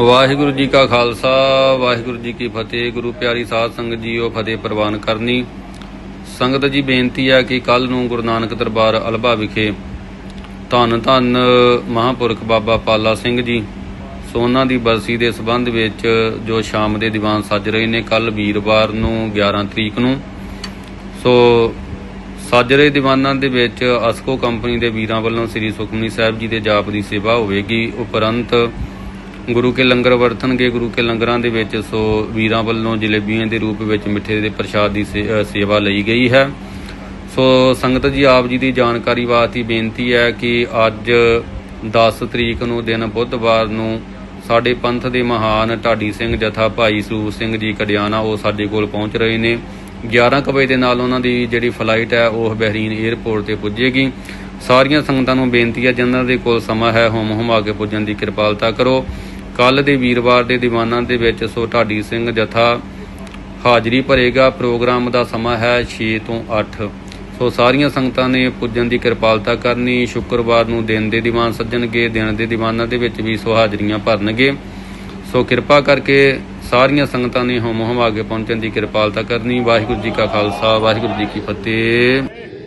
ਵਾਹਿਗੁਰੂ ਜੀ ਕਾ ਖਾਲਸਾ, ਵਾਹਿਗੁਰੂ ਜੀ ਕੀ ਫਤਿਹ। ਗੁਰੂ ਪਿਆਰੀ ਸਾਧ ਸੰਗਤ ਜੀਓ, ਫਤਿਹ ਪ੍ਰਵਾਨ ਕਰਨੀ। ਸੰਗਤ ਜੀ, ਬੇਨਤੀ ਆ ਕਿ ਕੱਲ ਨੂੰ ਗੁਰੂ ਨਾਨਕ ਦਰਬਾਰ ਅਲਬਾ ਵਿਖੇ ਧੰਨ ਧੰਨ ਮਹਾਪੁਰਖ ਬਾਬਾ ਪਾਲਾ ਸਿੰਘ ਜੀ ਸੋ ਉਹਨਾਂ ਦੀ ਬਰਸੀ ਦੇ ਸਬੰਧ ਵਿੱਚ ਜੋ ਸ਼ਾਮ ਦੇ ਦੀਵਾਨ ਸੱਜ ਰਹੇ ਨੇ ਕੱਲ ਵੀਰਵਾਰ ਨੂੰ 11 ਤਰੀਕ ਨੂੰ। ਸੋ ਸੱਜ ਰਹੇ ਦੀਵਾਨਾਂ ਦੇ ਵਿੱਚ ਅਸਕੋ ਕੰਪਨੀ ਦੇ ਵੀਰਾਂ ਵੱਲੋਂ ਸ੍ਰੀ ਸੁਖਮਨੀ ਸਾਹਿਬ ਜੀ ਦੇ ਜਾਪ ਦੀ ਸੇਵਾ ਹੋਵੇਗੀ। ਉਪਰੰਤ ਗੁਰੂ ਕੇ ਲੰਗਰ ਵਰਤਣਗੇ, ਗੁਰੂ ਕੇ ਲੰਗਰਾਂ ਦੇ ਵਿੱਚ ਸੋ ਵੀਰਾਂ ਵੱਲੋਂ ਜਲੇਬੀਆਂ ਦੇ ਰੂਪ ਵਿੱਚ ਮਿੱਠੇ ਦੇ ਪ੍ਰਸ਼ਾਦ ਦੀ ਸੇ- ਸੇਵਾ ਲਈ ਗਈ ਹੈ। ਸੋ ਸੰਗਤ ਜੀ, ਆਪ ਜੀ ਦੀ ਜਾਣਕਾਰੀ ਵਾਸਤੇ ਬੇਨਤੀ ਹੈ ਕਿ ਅੱਜ 10 ਤਰੀਕ ਨੂੰ ਦਿਨ ਬੁੱਧਵਾਰ ਨੂੰ ਸਾਡੇ ਪੰਥ ਦੇ ਮਹਾਨ ਢਾਡੀ ਸਿੰਘ ਜਥਾ ਭਾਈ ਸਰੂਪ ਸਿੰਘ ਜੀ ਕੜਿਆਣਾ ਉਹ ਸਾਡੇ ਕੋਲ ਪਹੁੰਚ ਰਹੇ ਨੇ। 11 ਕੁ ਵਜੇ ਦੇ ਨਾਲ ਉਹਨਾਂ ਦੀ ਜਿਹੜੀ ਫਲਾਈਟ ਹੈ, ਉਹ ਬਹਿਰੀਨ 에ਅਰਪੋਰਟ ਤੇ ਪੁੱਜੇਗੀ। ਸਾਰੀਆਂ ਸੰਗਤਾਂ ਨੂੰ ਬੇਨਤੀ ਹੈ, ਜਿਨ੍ਹਾਂ ਦੇ ਕੋਲ ਸਮਾਂ ਹੈ ਹੁਮ ਹੁਮਾ ਕੇ ਪੁੱਜਣ ਦੀ ਕਿਰਪਾਲਤਾ ਕਰੋ। ਕੱਲ ਦੇ ਵੀਰਵਾਰ ਦੇ ਦੀਵਾਨਾਂ ਦੇ ਵਿੱਚ ਸੋ ਢਾਡੀ ਸਿੰਘ ਜਥਾ ਹਾਜ਼ਰੀ ਭਰੇਗਾ। ਪ੍ਰੋਗਰਾਮ ਦਾ ਸਮਾਂ ਹੈ 6 ਤੋਂ 8 ਸੋ ਸਾਰੀਆਂ ਸੰਗਤਾਂ ਨੇ ਪੁੱਜਣ ਦੀ ਕਿਰਪਾਲਤਾ ਕਰਨੀ। ਸ਼ੁੱਕਰਵਾਰ ਨੂੰ ਦਿਨ ਦੇ ਦੀਵਾਨ ਸੱਜਣਗੇ, ਦਿਨ ਦੇ ਦੀਵਾਨਾਂ ਦੇ ਵਿੱਚ ਵੀ ਸੋ ਹਾਜ਼ਰੀਆਂ ਭਰਨਗੇ। ਸੋ ਕਿਰਪਾ ਕਰਕੇ ਸਾਰੀਆਂ ਸੰਗਤਾਂ ਨੇ ਹੁਮ ਹੁਮਾ ਕੇ ਪਹੁੰਚਣ ਦੀ ਕਿਰਪਾਲਤਾ ਕਰਨੀ। ਵਾਹਿਗੁਰੂ ਜੀ ਕਾ ਖਾਲਸਾ, ਵਾਹਿਗੁਰੂ ਜੀ ਕੀ ਫਤਿਹ।